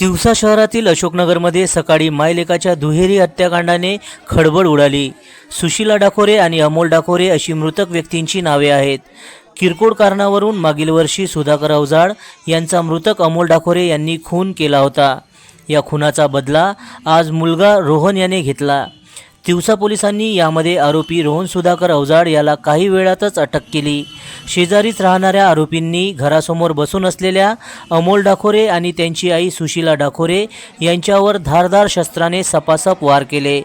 तिवसा शहरातील अशोकनगरमध्ये सकाळी मायलेकाच्या दुहेरी हत्याकांडाने खळबळ उडाली. सुशीला डाकोरे आणि अमोल डाकोरे अशी मृतक व्यक्तींची नावे आहेत. किरकोळ कारणावरून मागील वर्षी सुधाकर अवजाड यांचा मृतक अमोल डाकोरे यांनी खून केला होता. या खुनाचा बदला आज मुलगा रोहन याने घेतला. तिवसा पोलिसांनी यामध्ये आरोपी रोहन सुधाकर अवजाड याला काही वेळातच अटक केली. शेजारीच राहणाऱ्या आरोपींनी घरासमोर बसून असलेल्या अमोल डाखोरे आणि त्यांची आई सुशीला डाखोरे यांच्यावर धारदार शस्त्राने सपासप वार केले.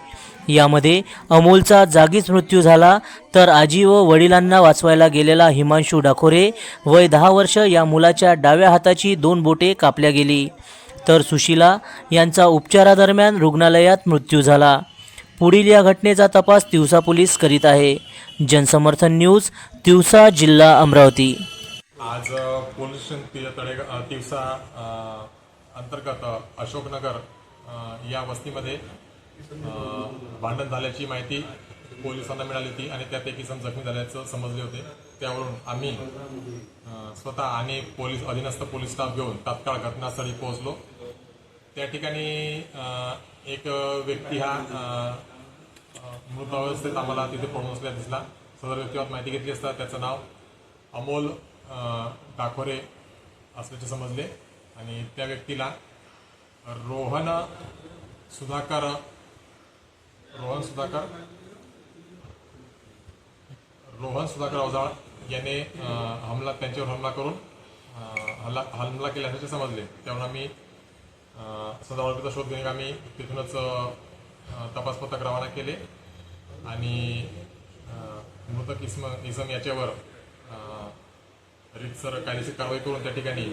यामध्ये अमोलचा जागीच मृत्यू झाला तर आजी व वडिलांना वाचवायला गेलेला हिमांशू डाखोरे वय दहा वर्ष या मुलाच्या डाव्या हाताची दोन बोटे कापल्या गेली. तर सुशीला यांचा उपचारादरम्यान रुग्णालयात मृत्यू झाला. पुढील या घटनेचा तपास तिवसा पोलीस करीत आहे. जनसमर्थन न्यूज तिवसा जिल्हा अमरावती. आज पोलीस स्टेशन तळे तिवसा अंतर्गत अशोकनगर या वस्तीमध्ये भांडण झाल्याची माहिती पोलिसांना मिळाली होती आणि त्यापैकी जण जखमी झाल्याचं समजले होते. त्यावरून आम्ही स्वतः आणि पोलीस अधीनस्थ पोलीस स्टाफ घेऊन तात्काळ घटनास्थळी पोहोचलो. त्या ठिकाणी एक व्यक्ती हा अ, मृत अवस्थेत आम्हाला तिथे पडून असलेला दिसला. सदर व्यक्तीवर माहिती घेतली असता त्याचं नाव अमोल डाखोरे डाकोरे असल्याचे समजले. आणि त्या व्यक्तीला रोहन सुधाकर रोहन सुधाकर रोहन सुधाकर अवजाळ याने हमला त्यांच्यावर हमला करून अ, हल्ला हमला केल्याचे समजले. त्यामुळे आम्ही अ, सदर शोध घेऊन आम्ही तिथूनच तपास पथक रवाना केले. आणि मृत मृतक इसम इसम याच्यावर रितसर कायदेशीर कारवाई करून त्या ठिकाणी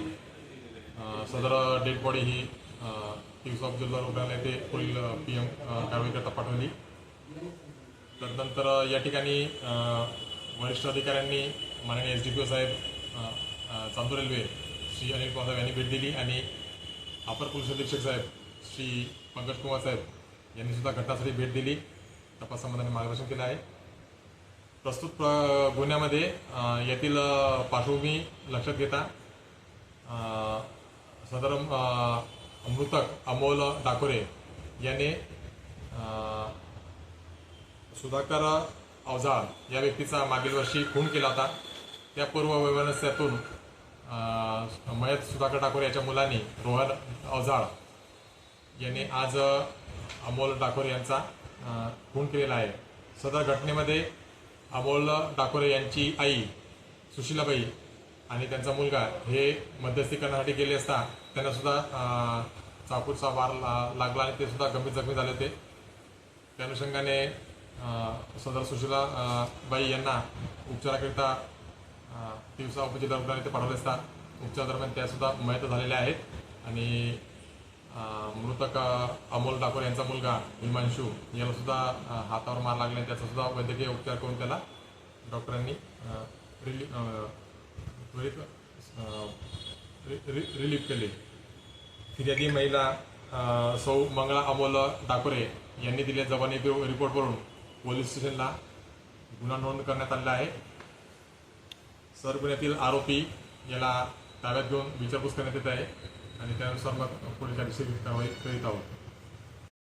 सदर डेड बॉडी ही तिवसा जिल्हा रुग्णालय ते पुढील पी एम कारवाईकरता पाठवली. तदनंतर या ठिकाणी वरिष्ठ अधिकाऱ्यांनी माननीय एस डी पी ओ साहेब अ, चांदूर रेल्वे श्री अनिल पवार साहेब यांनी भेट दिली आणि अपर पोलीस अधीक्षक साहेब श्री पंकज कुमार साहेब यांनी सुद्धा घटनास्थळी भेट दिली. तपास मार्गदर्शन केलं आहे. प्रस्तुत प्र- गुन्ह्यामध्ये येथील यातील पार्श्वभूमी लक्षात घेता सदर मृतक अमोल डाकोरे याने सुधाकर अवजाळ या व्यक्तीचा मागील वर्षी खून केला होता. त्या पूर्व वैमनस्यातून मयत सुधाकर ठाकूर याच्या मुलांनी रोहन अवजाळ यांनी आज अमोल डाकोरे यांचा खून केलेला आहे. सदर घटनेमध्ये अमोल डाकोरे यांची आई सुशीलाबाई आणि त्यांचा मुलगा हे मध्यस्थी करण्यासाठी गेले असता त्यांना सुद्धा चाकूचा वार ला- लागला आणि ते सुद्धा गंभीर जखमी झाले होते. त्या अनुषंगाने सदर सुशीला बाई यांना उपचाराकरिता तिवसा उपजिल्हा रुग्णालय ते पाठवले असता उपचारादरम्यान त्यासुद्धा मयत झालेल्या आहेत. आणि मृतक अमोल ठाकूर यांचा मुलगा हिमांशू याला सुद्धा हातावर मार लागले त्याचा सुद्धा वैद्यकीय उपचार करून त्याला डॉक्टरांनी रिली त्वरित रि- रि- रिलीफ केले. फिर्यादी महिला सौ मंगळा अमोल डाकोरे यांनी दिलेल्या जबानी रिपोर्टवरून पोलीस स्टेशनला गुन्हा नोंद करण्यात आलेला आहे. सर आरोपी याला ताब्यात घेऊन विचारपूस करण्यात येत आहे. आणि त्यानुसार मग पुढील कायदेशीर कारवाई करीत आहोत.